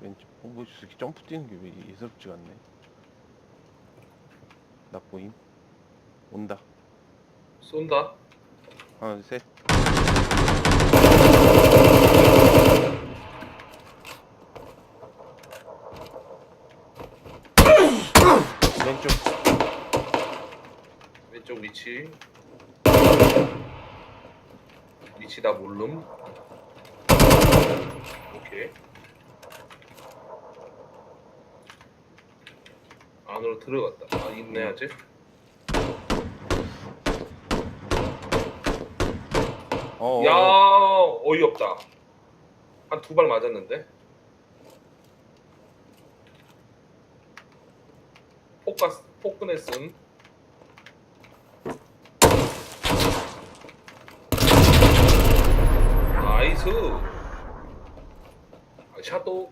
왼쪽 어, 뭐저 새끼 점프 뛰는 게 왜 예사롭지가 않네 나 보임 온다 쏜다. 하나 둘셋 왼쪽 왼쪽 위치. 위치 나 모름. 오케이. 안으로 들어갔다. 아 있네 아직. 어, 야 어, 어. 어이없다. 한 두 발 맞았는데. 폭근에 쓴. 나이스. 아, 샤도